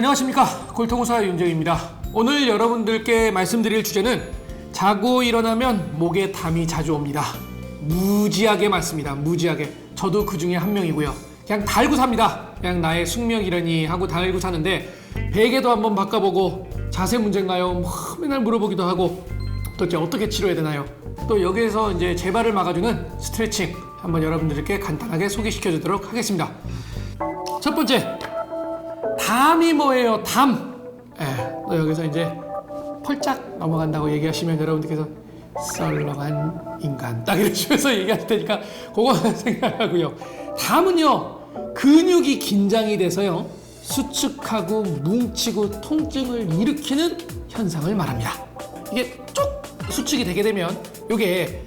안녕하십니까 골통호사 윤정입니다. 오늘 여러분들께 말씀드릴 주제는 자고 일어나면 목에 담이 자주 옵니다. 무지하게 많습니다. 무지하게. 저도 그 중에 한 명이고요. 그냥 달고 삽니다. 그냥 나의 숙명이라니 하고 달고 사는데 베개도 한번 바꿔보고 자세 문제인가요? 뭐 맨날 물어보기도 하고 도대체 어떻게 치료해야 되나요? 또 여기에서 이제 재발을 막아주는 스트레칭 한번 여러분들께 간단하게 소개시켜 주도록 하겠습니다. 첫 번째 담이 뭐예요? 담. 예, 또 여기서 이제 펄짝 넘어간다고 얘기하시면 여러분들께서 썰렁한 인간 딱 이러시면서 얘기할 테니까 그거 생각하고요. 담은요 근육이 긴장이 돼서요 수축하고 뭉치고 통증을 일으키는 현상을 말합니다. 이게 쭉 수축이 되게 되면 이게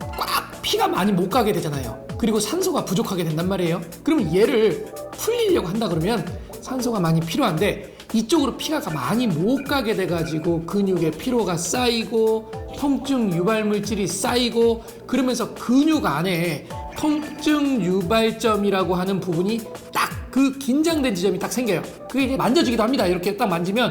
꽉 피가 많이 못 가게 되잖아요. 그리고 산소가 부족하게 된단 말이에요. 그러면 얘를 풀리려고 한다 그러면 산소가 많이 필요한데 이쪽으로 피가 많이 못 가게 돼가지고 근육에 피로가 쌓이고 통증 유발 물질이 쌓이고 그러면서 근육 안에 통증 유발점이라고 하는 부분이 딱 그 긴장된 지점이 딱 생겨요. 그게 이제 만져지기도 합니다. 이렇게 딱 만지면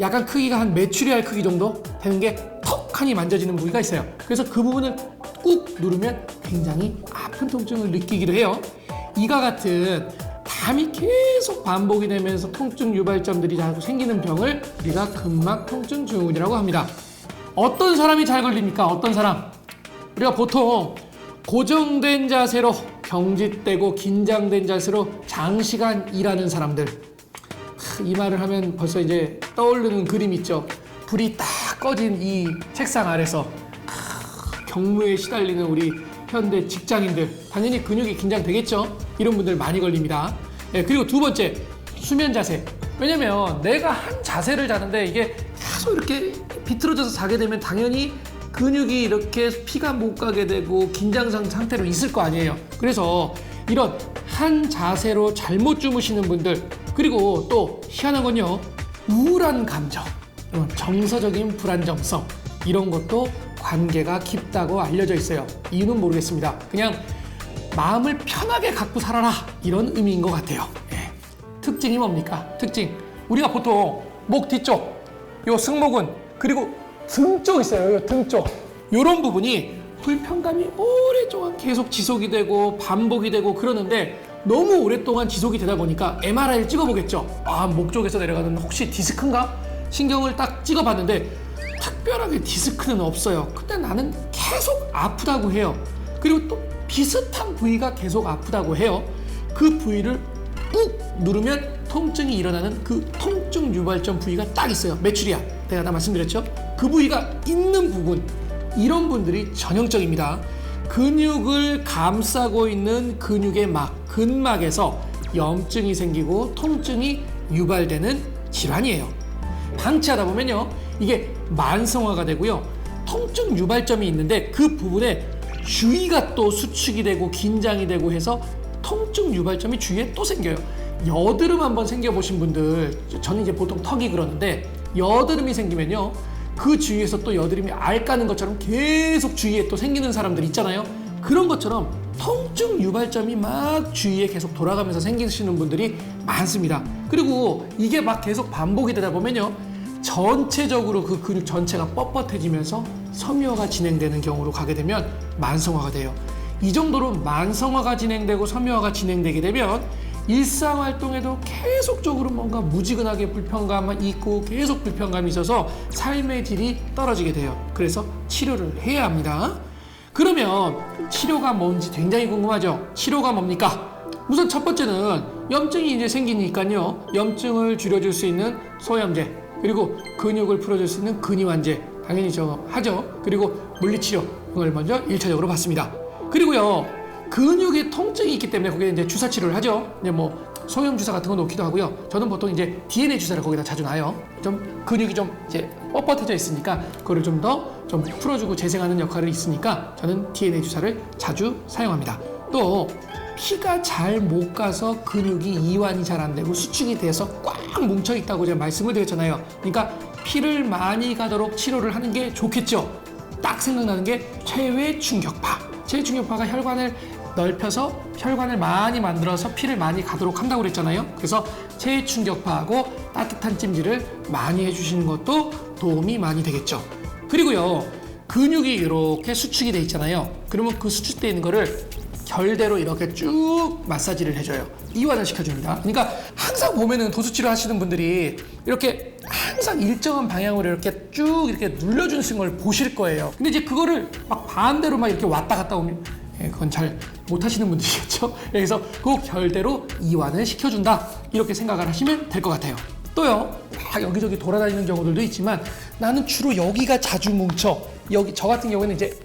약간 크기가 한 메추리알 크기 정도 되는 게 턱하니 만져지는 부위가 있어요. 그래서 그 부분을 꾹 누르면 굉장히 아픈 통증을 느끼기도 해요. 이와 같은 담이 계속 반복이 되면서 통증 유발점들이 자꾸 생기는 병을 우리가 근막 통증 증후군이라고 합니다. 어떤 사람이 잘 걸립니까? 어떤 사람? 우리가 보통 고정된 자세로 경직되고 긴장된 자세로 장시간 일하는 사람들 크, 이 말을 하면 벌써 이제 떠오르는 그림 있죠. 불이 딱 꺼진 이 책상 아래서 크, 경무에 시달리는 우리 현대 직장인들 당연히 근육이 긴장되겠죠. 이런 분들 많이 걸립니다. 예, 그리고 두 번째 수면 자세. 왜냐면 내가 한 자세를 자는데 이게 계속 이렇게 비틀어져서 자게 되면 당연히 근육이 이렇게 피가 못 가게 되고 긴장 상태로 있을 거 아니에요. 그래서 이런 한 자세로 잘못 주무시는 분들 그리고 또 희한한 건요 우울한 감정, 정서적인 불안정성 이런 것도 관계가 깊다고 알려져 있어요. 이유는 모르겠습니다. 그냥 마음을 편하게 갖고 살아라 이런 의미인 것 같아요. 예. 특징이 뭡니까? 특징 우리가 보통 목 뒤쪽 요 승모근 그리고 등 쪽 있어요. 요등 쪽. 요런 부분이 불편감이 오랫동안 계속 지속이 되고 반복이 되고 그러는데 너무 오랫동안 지속이 되다 보니까 MRI를 찍어보겠죠. 아, 목 쪽에서 내려가는 혹시 디스크인가? 신경을 딱 찍어봤는데 특별하게 디스크는 없어요. 근데 나는 계속 아프다고 해요. 그리고 또 비슷한 부위가 계속 아프다고 해요. 그 부위를 꾹 누르면 통증이 일어나는 그 통증 유발점 부위가 딱 있어요. 메추리아. 내가 다 말씀드렸죠? 그 부위가 있는 부분. 이런 분들이 전형적입니다. 근육을 감싸고 있는 근육의 막, 근막에서 염증이 생기고 통증이 유발되는 질환이에요. 방치하다 보면요. 이게 만성화가 되고요. 통증 유발점이 있는데 그 부분에 주위가 또 수축이 되고 긴장이 되고 해서 통증 유발점이 주위에 또 생겨요. 여드름 한번 생겨보신 분들, 저는 이제 보통 턱이 그러는데 여드름이 생기면요. 그 주위에서 또 여드름이 알 까는 것처럼 계속 주위에 또 생기는 사람들 있잖아요. 그런 것처럼 통증 유발점이 막 주위에 계속 돌아가면서 생기시는 분들이 많습니다. 그리고 이게 막 계속 반복이 되다 보면요. 전체적으로 그 근육 전체가 뻣뻣해지면서 섬유화가 진행되는 경우로 가게 되면 만성화가 돼요. 이 정도로 만성화가 진행되고 섬유화가 진행되게 되면 일상 활동에도 계속적으로 뭔가 무지근하게 불편감이 있고 계속 불편감이 있어서 삶의 질이 떨어지게 돼요. 그래서 치료를 해야 합니다. 그러면 치료가 뭔지 굉장히 궁금하죠? 치료가 뭡니까? 우선 첫 번째는 염증이 이제 생기니까요. 염증을 줄여줄 수 있는 소염제, 그리고 근육을 풀어줄 수 있는 근이완제, 당연히 저 하죠. 그리고 물리치료, 이걸 먼저 일차적으로 받습니다. 그리고요. 근육에 통증이 있기 때문에 거기에 이제 주사 치료를 하죠. 이제 뭐 소염 주사 같은 거 놓기도 하고요. 저는 보통 이제 DNA 주사를 거기다 자주 놔요. 좀 근육이 좀 이제 뻣뻣해져 있으니까 그거를 좀 더 좀 풀어주고 재생하는 역할이 있으니까 저는 DNA 주사를 자주 사용합니다. 또 피가 잘 못 가서 근육이 이완이 잘 안 되고 수축이 돼서 꽉 뭉쳐 있다고 제가 말씀을 드렸잖아요. 그러니까 피를 많이 가도록 치료를 하는 게 좋겠죠. 딱 생각나는 게 최외 충격파. 최외 충격파가 혈관을 넓혀서 혈관을 많이 만들어서 피를 많이 가도록 한다고 그랬잖아요. 그래서 체외 충격파하고 따뜻한 찜질을 많이 해주시는 것도 도움이 많이 되겠죠. 그리고요, 근육이 이렇게 수축이 돼 있잖아요. 그러면 그 수축돼 있는 거를 결대로 이렇게 쭉 마사지를 해줘요. 이완을 시켜줍니다. 그러니까 항상 보면은 도수치료 하시는 분들이 이렇게 항상 일정한 방향으로 이렇게 쭉 이렇게 눌러주는 걸 보실 거예요. 근데 이제 그거를 막 반대로 막 이렇게 왔다 갔다 오면 예, 그건 잘 못하시는 분들이겠죠. 그래서 그 결대로 이완을 시켜준다. 이렇게 생각을 하시면 될 것 같아요. 또요, 막 여기저기 돌아다니는 경우들도 있지만 나는 주로 여기가 자주 뭉쳐. 여기 저 같은 경우에는 이제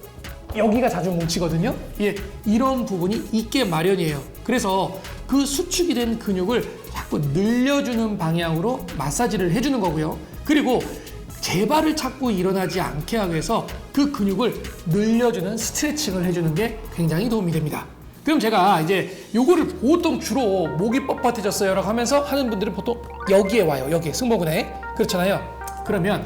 여기가 자주 뭉치거든요. 예, 이런 부분이 있게 마련이에요. 그래서 그 수축이 된 근육을 자꾸 늘려주는 방향으로 마사지를 해주는 거고요. 그리고 재발을 찾고 일어나지 않게 하기 위해서 그 근육을 늘려주는 스트레칭을 해주는 게 굉장히 도움이 됩니다. 그럼 제가 이제 요거를 보통 주로 목이 뻣뻣해졌어요 라고 하면서 하는 분들은 보통 여기에 와요. 여기에 승모근에 그렇잖아요. 그러면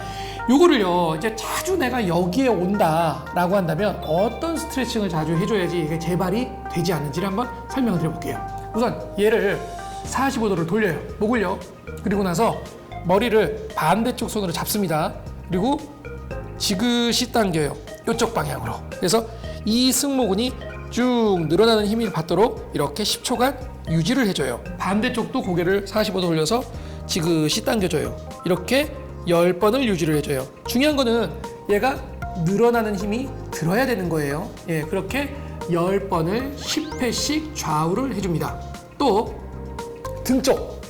요거를요 이제 자주 내가 여기에 온다라고 한다면 어떤 스트레칭을 자주 해줘야지 이게 재발이 되지 않는지를 한번 설명을 드려볼게요. 우선 얘를 45도로 돌려요. 목을요. 그리고 나서 머리를 반대쪽 손으로 잡습니다. 그리고 지그시 당겨요. 이쪽 방향으로. 그래서 이 승모근이 쭉 늘어나는 힘을 받도록 이렇게 10초간 유지를 해줘요. 반대쪽도 고개를 45도 돌려서 지그시 당겨줘요. 이렇게 10번을 유지를 해줘요. 중요한 거는 얘가 늘어나는 힘이 들어야 되는 거예요. 예, 그렇게 10번을 10회씩 좌우를 해줍니다. 또 등쪽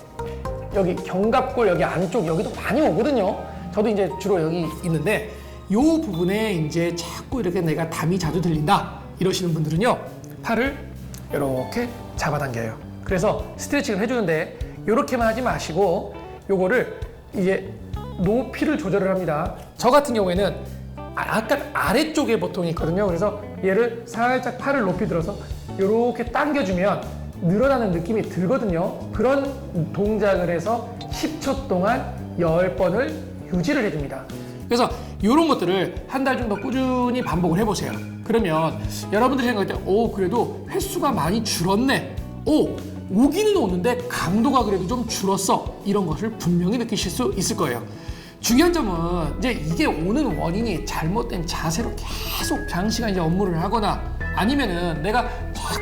여기 견갑골 여기 안쪽 여기도 많이 오거든요. 저도 이제 주로 여기 있는데 요 부분에 이제 자꾸 이렇게 내가 담이 자주 들린다 이러시는 분들은요 팔을 이렇게 잡아당겨요. 그래서 스트레칭을 해주는데 이렇게만 하지 마시고 요거를 이제 높이를 조절을 합니다. 저 같은 경우에는 아- 약간 아래쪽에 보통 있거든요. 그래서 얘를 살짝 팔을 높이 들어서 이렇게 당겨주면 늘어나는 느낌이 들거든요. 그런 동작을 해서 10초 동안 10번을 유지를 해줍니다. 그래서 이런 것들을 한 달 정도 꾸준히 반복을 해보세요. 그러면 여러분들이 생각할 때, 오, 그래도 횟수가 많이 줄었네. 오, 오기는 오는데 강도가 그래도 좀 줄었어. 이런 것을 분명히 느끼실 수 있을 거예요. 중요한 점은 이제 이게 오는 원인이 잘못된 자세로 계속 장시간 이제 업무를 하거나 아니면은 내가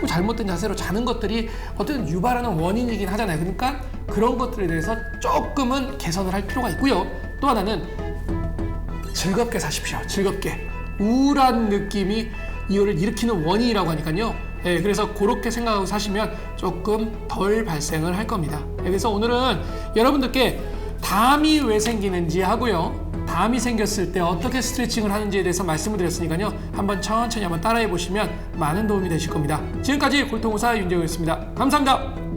자꾸 잘못된 자세로 자는 것들이 어떤 유발하는 원인이긴 하잖아요. 그러니까 그런 것들에 대해서 조금은 개선을 할 필요가 있고요. 또 하나는 즐겁게 사십시오. 즐겁게. 우울한 느낌이 이거를 일으키는 원인이라고 하니까요. 예, 그래서 그렇게 생각하고 사시면 조금 덜 발생을 할 겁니다. 예, 그래서 오늘은 여러분들께 담이 왜 생기는지 하고요. 담이 생겼을 때 어떻게 스트레칭을 하는지에 대해서 말씀을 드렸으니까요. 한번 천천히 한번 따라해 보시면 많은 도움이 되실 겁니다. 지금까지 골통의사 윤재호였습니다. 감사합니다.